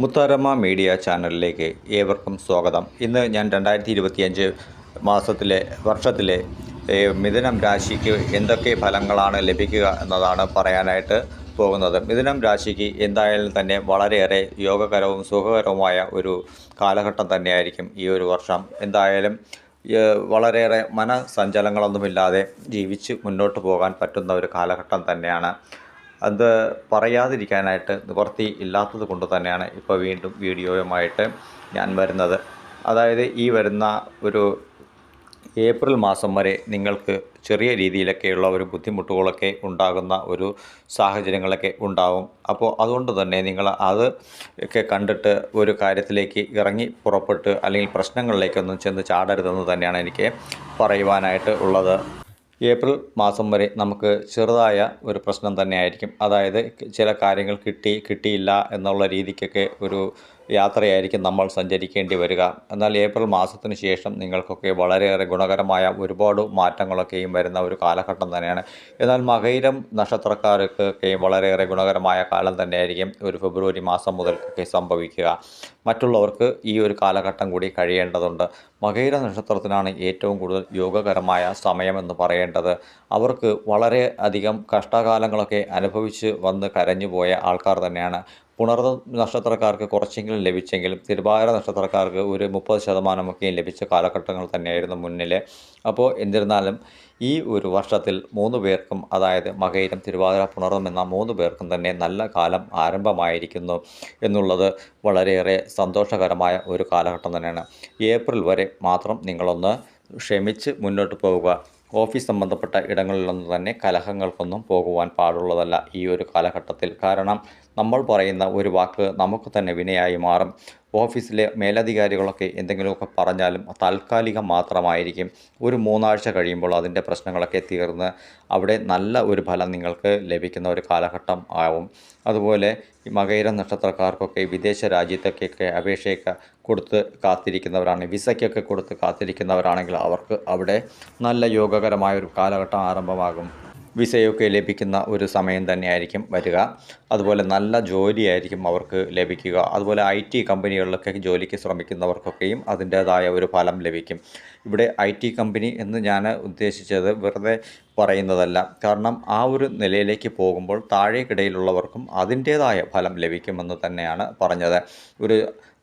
മുത്താരമ്മ media ചാനലിലേക്ക് ഏവർക്കും സ്വാഗതം. ഇന്ന് ഞാൻ രണ്ടായിരത്തി ഇരുപത്തിയഞ്ച് മാസത്തിലെ വർഷത്തിലെ മിഥുനം രാശിക്ക് എന്തൊക്കെ ഫലങ്ങളാണ് ലഭിക്കുക എന്നതാണ് പറയാനായിട്ട് പോകുന്നത്. മിഥുനം രാശിക്ക് എന്തായാലും തന്നെ വളരെയേറെ യോഗകരവും സുഖകരവുമായ ഒരു കാലഘട്ടം തന്നെയായിരിക്കും ഈ ഒരു വർഷം. എന്തായാലും വളരെയേറെ മനസഞ്ചലങ്ങളൊന്നുമില്ലാതെ ജീവിച്ച് മുന്നോട്ട് പോകാൻ പറ്റുന്ന ഒരു കാലഘട്ടം തന്നെയാണ്. അത് പറയാതിരിക്കാനായിട്ട് നിവർത്തി ഇല്ലാത്തത് കൊണ്ട് തന്നെയാണ് ഇപ്പോൾ വീണ്ടും വീഡിയോയുമായിട്ട് ഞാൻ വരുന്നത്. അതായത് ഈ വരുന്ന ഒരു ഏപ്രിൽ മാസം വരെ നിങ്ങൾക്ക് ചെറിയ രീതിയിലൊക്കെയുള്ള ഒരു ബുദ്ധിമുട്ടുകളൊക്കെ ഉണ്ടാകുന്ന ഒരു സാഹചര്യങ്ങളൊക്കെ ഉണ്ടാവും. അപ്പോൾ അതുകൊണ്ട് തന്നെ നിങ്ങൾ അത് ഒക്കെ കണ്ടിട്ട് ഒരു കാര്യത്തിലേക്ക് ഇറങ്ങി പുറപ്പെട്ട് അല്ലെങ്കിൽ പ്രശ്നങ്ങളിലേക്കൊന്നും ചെന്ന് ചാടരുതെന്ന് തന്നെയാണ് എനിക്ക് പറയുവാനായിട്ട് ഉള്ളത്. ഏപ്രിൽ മാസം വരെ നമുക്ക് ചെറുതായ ഒരു പ്രശ്നം തന്നെയായിരിക്കും. അതായത് ചില കാര്യങ്ങൾ കിട്ടി കിട്ടിയില്ല എന്നുള്ള രീതിക്കൊക്കെ ഒരു യാത്രയായിരിക്കും നമ്മൾ സഞ്ചരിക്കേണ്ടി വരിക. എന്നാൽ ഏപ്രിൽ മാസത്തിന് ശേഷം നിങ്ങൾക്കൊക്കെ വളരെയേറെ ഗുണകരമായ ഒരുപാട് മാറ്റങ്ങളൊക്കെയും വരുന്ന ഒരു കാലഘട്ടം തന്നെയാണ്. എന്നാൽ മകയിരം നക്ഷത്രക്കാർക്കൊക്കെ വളരെയേറെ ഗുണകരമായ കാലം തന്നെയായിരിക്കും ഒരു ഫെബ്രുവരി മാസം മുതൽക്കൊക്കെ സംഭവിക്കുക. മറ്റുള്ളവർക്ക് ഈ ഒരു കാലഘട്ടം കൂടി കഴിയേണ്ടതുണ്ട്. മകയിര നക്ഷത്രത്തിനാണ് ഏറ്റവും കൂടുതൽ യോഗകരമായ സമയമെന്ന് പറയേണ്ടത്. അവർക്ക് വളരെ അധികം കഷ്ടകാലങ്ങളൊക്കെ അനുഭവിച്ച് വന്ന് കരഞ്ഞുപോയ ആൾക്കാർ തന്നെയാണ്. പുണർന്ന നക്ഷത്രക്കാർക്ക് കുറച്ചെങ്കിലും ലഭിച്ചെങ്കിലും തിരുവാതിര നക്ഷത്രക്കാർക്ക് ഒരു മുപ്പത് ശതമാനമൊക്കെയും ലഭിച്ച കാലഘട്ടങ്ങൾ തന്നെയായിരുന്നു മുന്നിൽ അപ്പോൾ എന്നിരുന്നാലും ഈ ഒരു വർഷത്തിൽ മൂന്ന് പേർക്കും അതായത് മകയിലും തിരുവാതിര പുണർന്നും എന്ന മൂന്ന് പേർക്കും തന്നെ നല്ല കാലം ആരംഭമായിരിക്കുന്നു എന്നുള്ളത് വളരെയേറെ സന്തോഷകരമായ ഒരു കാലഘട്ടം തന്നെയാണ്. ഏപ്രിൽ വരെ മാത്രം നിങ്ങളൊന്ന് ക്ഷമിച്ച് മുന്നോട്ട് പോവുക. ഓഫീസ് സംബന്ധപ്പെട്ട ഇടങ്ങളിലൊന്നും തന്നെ കലഹങ്ങൾക്കൊന്നും പോകുവാൻ പാടുള്ളതല്ല ഈ ഒരു കാലഘട്ടത്തിൽ. കാരണം നമ്മൾ പറയുന്ന ഒരു വാക്ക് നമുക്ക് തന്നെ വിനയായി മാറും. ഓഫീസിലെ മേലധികാരികളൊക്കെ എന്തെങ്കിലുമൊക്കെ പറഞ്ഞാലും താൽക്കാലികം മാത്രമായിരിക്കും. ഒരു മൂന്നാഴ്ച കഴിയുമ്പോൾ അതിന്റെ പ്രശ്നങ്ങളൊക്കെ തീർന്ന് അവിടെ നല്ല ഒരു ഫലം നിങ്ങൾക്ക് ലഭിക്കുന്ന ഒരു കാലഘട്ടം ആവും. അതുപോലെ ഈ മകയിര നക്ഷത്രക്കാർക്കൊക്കെ വിദേശ രാജ്യത്തൊക്കെയൊക്കെ അപേക്ഷയൊക്കെ കൊടുത്ത് കാത്തിരിക്കുന്നവരാണ് വിസയ്ക്കൊക്കെ കൊടുത്ത് കാത്തിരിക്കുന്നവരാണെങ്കിൽ അവർക്ക് അവിടെ നല്ല യോഗകരമായ ഒരു കാലഘട്ടം ആരംഭമാകും. വിസയൊക്കെ ലഭിക്കുന്ന ഒരു സമയം തന്നെയായിരിക്കും വരിക. അതുപോലെ നല്ല ജോലിയായിരിക്കും അവർക്ക് ലഭിക്കുക. അതുപോലെ ഐ ടി കമ്പനികളിലൊക്കെ ജോലിക്ക് ശ്രമിക്കുന്നവർക്കൊക്കെയും അതിന്റേതായ ഒരു ഫലം ലഭിക്കും. ഇവിടെ ഐ ടി കമ്പനി എന്ന് ഞാൻ ഉദ്ദേശിച്ചത് വെറുതെ പറയുന്നതല്ല. കാരണം ആ ഒരു നിലയിലേക്ക് പോകുമ്പോൾ താഴേക്കിടയിലുള്ളവർക്കും അതിന്റേതായ ഫലം ലഭിക്കുമെന്ന് തന്നെയാണ് പറഞ്ഞത്. ഒരു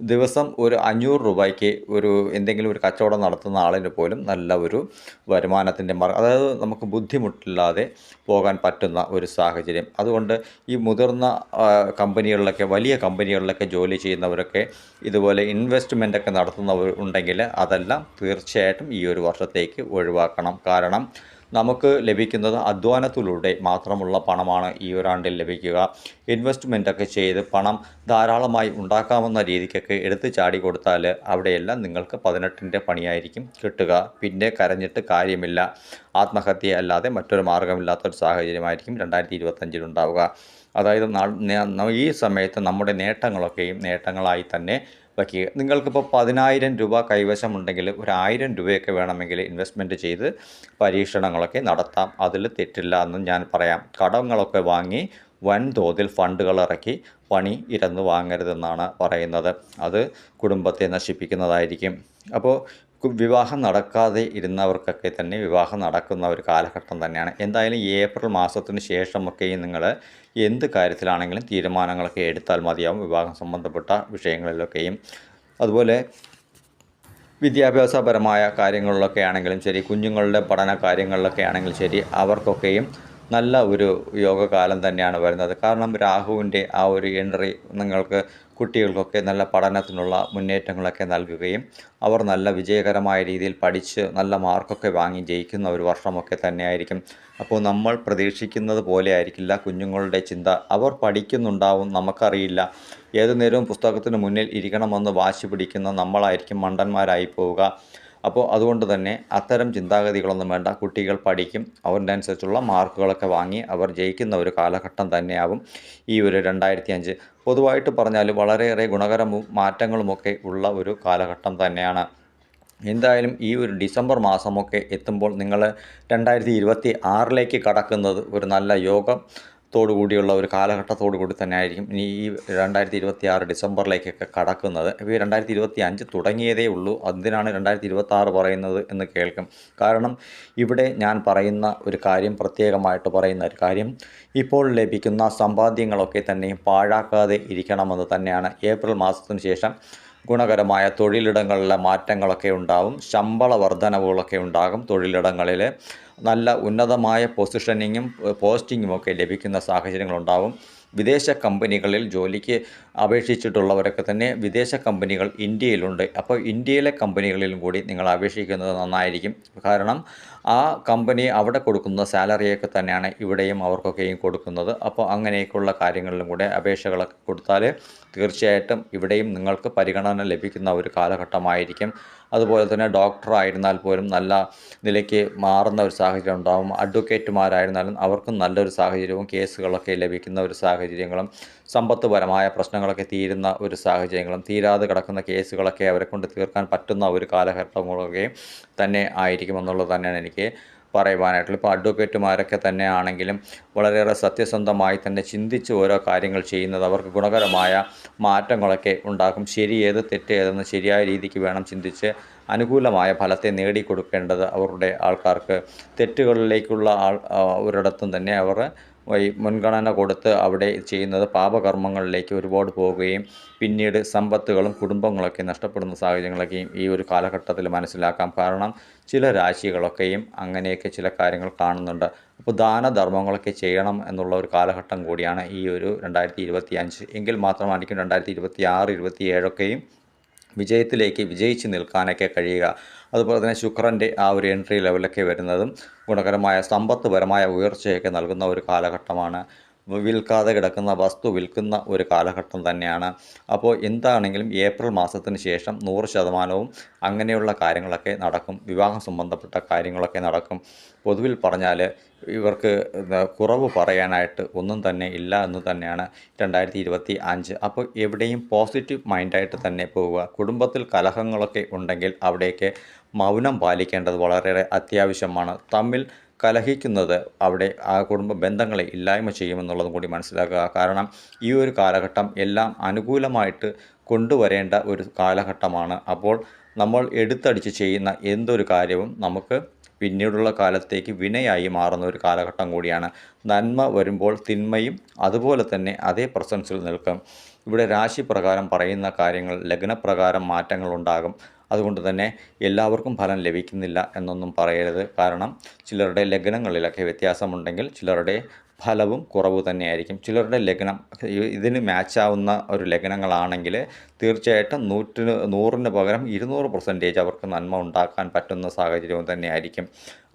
ദിവസം ഒരു അഞ്ഞൂറ് രൂപയ്ക്ക് ഒരു എന്തെങ്കിലും ഒരു കച്ചവടം നടത്തുന്ന ആളിന് പോലും നല്ല ഒരു വരുമാനത്തിന്റെ മാർഗം അതായത് നമുക്ക് ബുദ്ധിമുട്ടില്ലാതെ പോകാൻ പറ്റുന്ന ഒരു സാഹചര്യം. അതുകൊണ്ട് ഈ മുതിർന്ന കമ്പനികളിലൊക്കെ വലിയ കമ്പനികളിലൊക്കെ ജോലി ചെയ്യുന്നവരൊക്കെ ഇതുപോലെ ഇൻവെസ്റ്റ്മെന്റ് ഒക്കെ നടത്തുന്നവർ ഉണ്ടെങ്കിൽ അതെല്ലാം തീർച്ചയായിട്ടും ഈ ഒരു വർഷത്തേക്ക് ഒഴിവാക്കണം. കാരണം നമുക്ക് ലഭിക്കുന്നത് അധ്വാനത്തിലൂടെ മാത്രമുള്ള പണമാണ് ഈ ഒരാണ്ടിൽ ലഭിക്കുക. ഇൻവെസ്റ്റ്മെന്റൊക്കെ ചെയ്ത് പണം ധാരാളമായി ഉണ്ടാക്കാവുന്ന രീതിക്കൊക്കെ എടുത്ത് ചാടി കൊടുത്താൽ അവിടെയെല്ലാം നിങ്ങൾക്ക് പതിനെട്ടിന്റെ പണിയായിരിക്കും കിട്ടുക. പിന്നെ കരഞ്ഞിട്ട് കാര്യമില്ല. ആത്മഹത്യ അല്ലാതെ മറ്റൊരു മാർഗമില്ലാത്തൊരു സാഹചര്യമായിരിക്കും രണ്ടായിരത്തി ഇരുപത്തഞ്ചിലുണ്ടാവുക അതായത് നാ- നേ- ഈ സമയത്ത് നമ്മുടെ നേട്ടങ്ങളൊക്കെയും നേട്ടങ്ങളായി തന്നെ വയ്ക്കുക നിങ്ങൾക്കിപ്പോൾ പതിനായിരം രൂപ കൈവശമുണ്ടെങ്കിൽ ഒരു ആയിരം രൂപയൊക്കെ വേണമെങ്കിൽ ഇൻവെസ്റ്റ്മെന്റ് ചെയ്ത് പരീക്ഷണങ്ങളൊക്കെ നടത്താം. അതിൽ തെറ്റില്ല എന്നും ഞാൻ പറയാം. കടങ്ങളൊക്കെ വാങ്ങി വൻതോതിൽ ഫണ്ടുകൾ ഇറക്കി പണി ഇരന്ന് വാങ്ങരുതെന്നാണ് പറയുന്നത്. അത് കുടുംബത്തെ നശിപ്പിക്കുന്നതായിരിക്കും. അപ്പോൾ വിവാഹം നടക്കാതെ ഇരുന്നവർക്കൊക്കെ തന്നെ വിവാഹം നടക്കുന്ന ഒരു കാലഘട്ടം തന്നെയാണ്. എന്തായാലും ഏപ്രിൽ മാസത്തിന് ശേഷമൊക്കെയും നിങ്ങൾ എന്ത് കാര്യത്തിലാണെങ്കിലും തീരുമാനങ്ങളൊക്കെ എടുത്താൽ മതിയാവും വിവാഹം സംബന്ധപ്പെട്ട വിഷയങ്ങളിലൊക്കെയും. അതുപോലെ വിദ്യാഭ്യാസപരമായ കാര്യങ്ങളിലൊക്കെ ആണെങ്കിലും ശരി കുഞ്ഞുങ്ങളുടെ പഠന കാര്യങ്ങളിലൊക്കെ ആണെങ്കിലും ശരി അവർക്കൊക്കെയും നല്ല ഒരു യോഗകാലം തന്നെയാണ് വരുന്നത്. കാരണം രാഹുവിന്റെ ആ ഒരു എൻട്രി നിങ്ങൾക്ക് കുട്ടികൾക്കൊക്കെ നല്ല പഠനത്തിനുള്ള മുന്നേറ്റങ്ങളൊക്കെ നൽകുകയും അവർ നല്ല വിജയകരമായ രീതിയിൽ പഠിച്ച് നല്ല മാർക്കൊക്കെ വാങ്ങി ജയിക്കുന്ന ഒരു വർഷമൊക്കെ തന്നെയായിരിക്കും. അപ്പോൾ നമ്മൾ പ്രതീക്ഷിക്കുന്നത് പോലെ ആയിരിക്കില്ല. കുഞ്ഞുങ്ങളുടെ ചിന്ത അവർ പഠിക്കുന്നുണ്ടാവും നമുക്കറിയില്ല. ഏതു നേരവും പുസ്തകത്തിന് മുന്നിൽ ഇരിക്കണമെന്ന് വാശി പിടിക്കുന്ന നമ്മളായിരിക്കും മണ്ടന്മാരായി പോവുക. അപ്പോൾ അതുകൊണ്ട് തന്നെ അത്തരം ചിന്താഗതികളൊന്നും വേണ്ട. കുട്ടികൾ പഠിക്കും. അവരുടെ അനുസരിച്ചുള്ള മാർക്കുകളൊക്കെ വാങ്ങി അവർ ജയിക്കുന്ന ഒരു കാലഘട്ടം തന്നെയാവും ഈ ഒരു രണ്ടായിരത്തി അഞ്ച് പൊതുവായിട്ട് പറഞ്ഞാൽ വളരെയേറെ ഗുണകരവും മാറ്റങ്ങളുമൊക്കെ ഉള്ള ഒരു കാലഘട്ടം തന്നെയാണ്. എന്തായാലും ഈ ഒരു ഡിസംബർ മാസമൊക്കെ എത്തുമ്പോൾ നിങ്ങൾ രണ്ടായിരത്തി ഇരുപത്തി ആറിലേക്ക് കടക്കുന്നത് ഒരു നല്ല യോഗം തോടുകൂടിയുള്ള ഒരു കാലഘട്ടത്തോടു കൂടി തന്നെ ആയിരിക്കും ഇനി ഈ രണ്ടായിരത്തി ഇരുപത്തി ആറ് ഡിസംബറിലേക്കൊക്കെ കടക്കുന്നത്. ഇപ്പോൾ ഈ രണ്ടായിരത്തി ഇരുപത്തി അഞ്ച് തുടങ്ങിയതേ ഉള്ളൂ. അതിനാണ് രണ്ടായിരത്തി ഇരുപത്തി ആറ് പറയുന്നത് എന്ന് കേൾക്കും. കാരണം ഇവിടെ ഞാൻ പറയുന്ന ഒരു കാര്യം പ്രത്യേകമായിട്ട് പറയുന്ന ഒരു കാര്യം ഇപ്പോൾ ലഭിക്കുന്ന സമ്പാദ്യങ്ങളൊക്കെ തന്നെയും പാഴാക്കാതെ ഇരിക്കണമെന്ന് തന്നെയാണ്. ഏപ്രിൽ മാസത്തിന് ശേഷം ഗുണകരമായ തൊഴിലിടങ്ങളിലെ മാറ്റങ്ങളൊക്കെ ഉണ്ടാവും ശമ്പള വർധനവുകളൊക്കെ ഉണ്ടാകും. തൊഴിലിടങ്ങളിൽ നല്ല ഉന്നതമായ പൊസിഷനിങ്ങും പോസ്റ്റിങ്ങും ഒക്കെ ലഭിക്കുന്ന സാഹചര്യങ്ങളുണ്ടാവും. വിദേശ കമ്പനികളിൽ ജോലിക്ക് അപേക്ഷിച്ചിട്ടുള്ളവരൊക്കെ തന്നെ വിദേശ കമ്പനികൾ ഇന്ത്യയിലുണ്ട്. അപ്പോൾ ഇന്ത്യയിലെ കമ്പനികളിലും കൂടി നിങ്ങൾ അപേക്ഷിക്കുന്നത് നന്നായിരിക്കും. കാരണം ആ കമ്പനി അവിടെ കൊടുക്കുന്ന സാലറിയൊക്കെ തന്നെയാണ് ഇവിടെയും അവർക്കൊക്കെയും കൊടുക്കുന്നത്. അപ്പോൾ അങ്ങനെയൊക്കെയുള്ള കാര്യങ്ങളിലും കൂടെ അപേക്ഷകളൊക്കെ കൊടുത്താൽ തീർച്ചയായിട്ടും ഇവിടെയും നിങ്ങൾക്ക് പരിഗണന ലഭിക്കുന്ന ഒരു കാലഘട്ടമായിരിക്കും. അതുപോലെ തന്നെ ഡോക്ടർ ആയിരുന്നാൽ പോലും നല്ല നിലയ്ക്ക് മാറുന്ന ഒരു സാഹചര്യം ഉണ്ടാകും അഡ്വക്കേറ്റുമാരായിരുന്നാലും അവർക്കും നല്ലൊരു സാഹചര്യവും കേസുകളൊക്കെ ലഭിക്കുന്ന ഒരു സാഹചര്യങ്ങളും സമ്പത്തുപരമായ പ്രശ്നങ്ങളൊക്കെ തീരുന്ന ഒരു സാഹചര്യങ്ങളും തീരാതെ കിടക്കുന്ന കേസുകളൊക്കെ അവരെ കൊണ്ട് തീർക്കാൻ പറ്റുന്ന ഒരു കാലഘട്ടങ്ങളൊക്കെ തന്നെ ആയിരിക്കുമെന്നുള്ളത് തന്നെയാണ് എനിക്ക് പറയുവാനായിട്ടുള്ളത് ഇപ്പോൾ അഡ്വക്കേറ്റുമാരൊക്കെ തന്നെ ആണെങ്കിലും വളരെയേറെ സത്യസന്ധമായി തന്നെ ചിന്തിച്ച് ഓരോ കാര്യങ്ങൾ ചെയ്യുന്നത് അവർക്ക് ഗുണകരമായ മാറ്റങ്ങളൊക്കെ ഉണ്ടാക്കും. ശരി ഏത് തെറ്റ് ഏതെന്ന് ശരിയായ രീതിക്ക് വേണം ചിന്തിച്ച് അനുകൂലമായ ഫലത്തെ നേടിക്കൊടുക്കേണ്ടത് അവരുടെ ആൾക്കാർക്ക്. തെറ്റുകളിലേക്കുള്ള ആൾ ഒരിടത്തും തന്നെ അവർ മുൻഗണന കൊടുത്ത് അവിടെ ചെയ്യുന്നത് പാപകർമ്മങ്ങളിലേക്ക് ഒരുപാട് പോവുകയും പിന്നീട് സമ്പത്തുകളും കുടുംബങ്ങളൊക്കെ നഷ്ടപ്പെടുന്ന സാഹചര്യങ്ങളൊക്കെയും ഈ ഒരു കാലഘട്ടത്തിൽ മനസ്സിലാക്കാം. കാരണം ചില രാശികളൊക്കെയും അങ്ങനെയൊക്കെ ചില കാര്യങ്ങൾ കാണുന്നുണ്ട്. അപ്പോൾ ദാനധർമ്മങ്ങളൊക്കെ ചെയ്യണം എന്നുള്ള ഒരു കാലഘട്ടം കൂടിയാണ് ഈ ഒരു രണ്ടായിരത്തി ഇരുപത്തി അഞ്ച് എങ്കിൽ മാത്രമായിരിക്കും രണ്ടായിരത്തി ഇരുപത്തി ആറ് ഇരുപത്തി ഏഴൊക്കെയും വിജയത്തിലേക്ക് വിജയിച്ച് നിൽക്കാനൊക്കെ കഴിയുക. അതുപോലെ തന്നെ ശുക്രന്റെ ആ ഒരു എൻട്രി ലെവലൊക്കെ വരുന്നതും ഗുണകരമായ സമ്പത്തുപരമായ ഉയർച്ചയൊക്കെ നൽകുന്ന ഒരു കാലഘട്ടമാണ് വിൽക്കാതെ കിടക്കുന്ന വസ്തു വിൽക്കുന്ന ഒരു കാലഘട്ടം തന്നെയാണ്. അപ്പോൾ എന്താണെങ്കിലും ഏപ്രിൽ മാസത്തിന് ശേഷം നൂറ് ശതമാനവും അങ്ങനെയുള്ള കാര്യങ്ങളൊക്കെ നടക്കും. വിവാഹം സംബന്ധപ്പെട്ട കാര്യങ്ങളൊക്കെ നടക്കും. പൊതുവിൽ പറഞ്ഞാൽ ഇവർക്ക് കുറവ് പറയാനായിട്ട് ഒന്നും തന്നെ ഇല്ല എന്ന് തന്നെയാണ് രണ്ടായിരത്തി ഇരുപത്തി അഞ്ച് അപ്പോൾ എവിടെയും പോസിറ്റീവ് മൈൻഡായിട്ട് തന്നെ പോവുക. കുടുംബത്തിൽ കലഹങ്ങളൊക്കെ ഉണ്ടെങ്കിൽ അവിടേക്ക് മൗനം പാലിക്കേണ്ടത് വളരെയേറെ അത്യാവശ്യമാണ്. തമ്മിൽ കലഹിക്കുന്നത് അവിടെ ആ കുടുംബ ബന്ധങ്ങളെ ഇല്ലായ്മ ചെയ്യുമെന്നുള്ളതും കൂടി മനസ്സിലാക്കുക. കാരണം ഈ ഒരു കാലഘട്ടം എല്ലാം അനുകൂലമായിട്ട് കൊണ്ടുവരേണ്ട ഒരു കാലഘട്ടമാണ്. അപ്പോൾ നമ്മൾ എടുത്തടിച്ച് ചെയ്യുന്ന എന്തൊരു കാര്യവും നമുക്ക് പിന്നീടുള്ള കാലത്തേക്ക് വിനയായി മാറുന്ന ഒരു കാലഘട്ടം കൂടിയാണ്. നന്മ വരുമ്പോൾ തിന്മയും അതുപോലെ തന്നെ അതേ പ്രസൻസിൽ നിൽക്കും. ഇവിടെ രാശി പ്രകാരം പറയുന്ന കാര്യങ്ങൾ ലഗ്നപ്രകാരം മാറ്റങ്ങൾ ഉണ്ടാകും അതുകൊണ്ട് തന്നെ എല്ലാവർക്കും ഫലം ലഭിക്കുന്നില്ല എന്നൊന്നും പറയരുത്. കാരണം ചിലരുടെ ലഗ്നങ്ങളിലൊക്കെ വ്യത്യാസമുണ്ടെങ്കിൽ ചിലരുടെ ഫലവും കുറവ് തന്നെയായിരിക്കും. ചിലരുടെ ലഗ്നം ഇതിന് മാച്ചാവുന്ന ഒരു ലഗ്നങ്ങളാണെങ്കിൽ തീർച്ചയായിട്ടും നൂറ്റിന് നൂറിന് പകരം ഇരുന്നൂറ് പെർസെന്റേജ് അവർക്ക് നന്മ ഉണ്ടാക്കാൻ പറ്റുന്ന സാഹചര്യവും തന്നെയായിരിക്കും.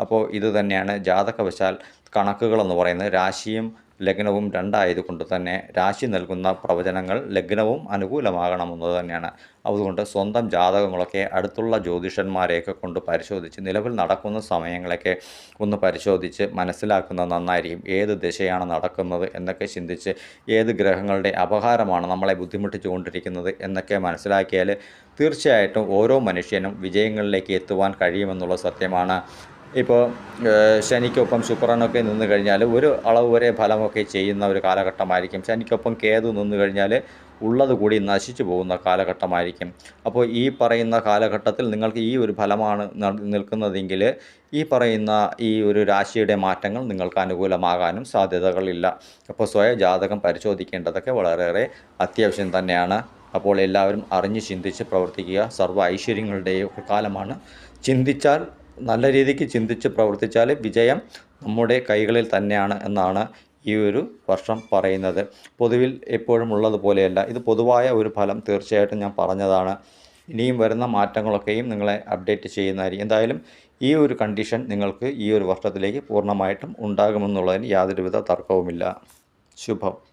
അപ്പോൾ ഇത് തന്നെയാണ് ജാതകവശാൽ കണക്കുകളെന്ന് പറയുന്നത്. രാശിയും ലഗ്നവും രണ്ടായതുകൊണ്ട് തന്നെ രാശി നൽകുന്ന പ്രവചനങ്ങൾ ലഗ്നവും അനുകൂലമാകണമെന്നത് തന്നെയാണ്. അതുകൊണ്ട് സ്വന്തം ജാതകങ്ങളൊക്കെ അടുത്തുള്ള ജ്യോതിഷന്മാരെയൊക്കെ കൊണ്ട് പരിശോധിച്ച് നിലവിൽ നടക്കുന്ന സമയങ്ങളൊക്കെ ഒന്ന് പരിശോധിച്ച് മനസ്സിലാക്കുന്നത് നന്നായിരിക്കും. ഏത് ദിശയാണ് നടക്കുന്നത് എന്നൊക്കെ ചിന്തിച്ച് ഏത് ഗ്രഹങ്ങളുടെ അപഹാരമാണ് നമ്മളെ ബുദ്ധിമുട്ടിച്ചു കൊണ്ടിരിക്കുന്നത് എന്നൊക്കെ മനസ്സിലാക്കിയാൽ തീർച്ചയായിട്ടും ഓരോ മനുഷ്യനും വിജയങ്ങളിലേക്ക് എത്തുവാൻ കഴിയുമെന്നുള്ള സത്യമാണ്. ഇപ്പോൾ ശനിക്കൊപ്പം ശുക്രനൊക്കെ നിന്ന് കഴിഞ്ഞാൽ ഒരു അളവ് വരെ ഫലമൊക്കെ ചെയ്യുന്ന ഒരു കാലഘട്ടമായിരിക്കും. ശനിക്കൊപ്പം കേതു നിന്ന് കഴിഞ്ഞാൽ ഉള്ളത് കൂടി നശിച്ചു പോകുന്ന കാലഘട്ടമായിരിക്കും. അപ്പോൾ ഈ പറയുന്ന കാലഘട്ടത്തിൽ നിങ്ങൾക്ക് ഈ ഒരു ഫലമാണ് നിൽക്കുന്നതെങ്കിൽ ഈ പറയുന്ന ഈ ഒരു രാശിയുടെ മാറ്റങ്ങൾ നിങ്ങൾക്ക് അനുകൂലമാകാനും സാധ്യതകളില്ല. അപ്പോൾ സ്വയ ജാതകം പരിശോധിക്കേണ്ടതൊക്കെ വളരെയേറെ അത്യാവശ്യം തന്നെയാണ്. അപ്പോൾ എല്ലാവരും അറിഞ്ഞ് ചിന്തിച്ച് പ്രവർത്തിക്കുക. സർവ ഐശ്വര്യങ്ങളുടെയും കാലമാണ്. ചിന്തിച്ചാൽ നല്ല രീതിക്ക് ചിന്തിച്ച് പ്രവർത്തിച്ചാൽ വിജയം നമ്മുടെ കൈകളിൽ തന്നെയാണ് എന്നാണ് ഈ ഒരു വർഷം പറയുന്നത്. പൊതുവിൽ എപ്പോഴും ഉള്ളതുപോലെയല്ല. ഇത് പൊതുവായ ഒരു ഫലം തീർച്ചയായിട്ടും ഞാൻ പറഞ്ഞതാണ്. ഇനിയും വരുന്ന മാറ്റങ്ങളൊക്കെയും നിങ്ങളെ അപ്ഡേറ്റ് ചെയ്യുന്നതായിരിക്കും. എന്തായാലും ഈ ഒരു കണ്ടീഷൻ നിങ്ങൾക്ക് ഈ ഒരു വർഷത്തിലേക്ക് പൂർണമായിട്ടും ഉണ്ടാകുമെന്നുള്ളതിന് യാതൊരുവിധ തർക്കവുമില്ല. ശുഭം.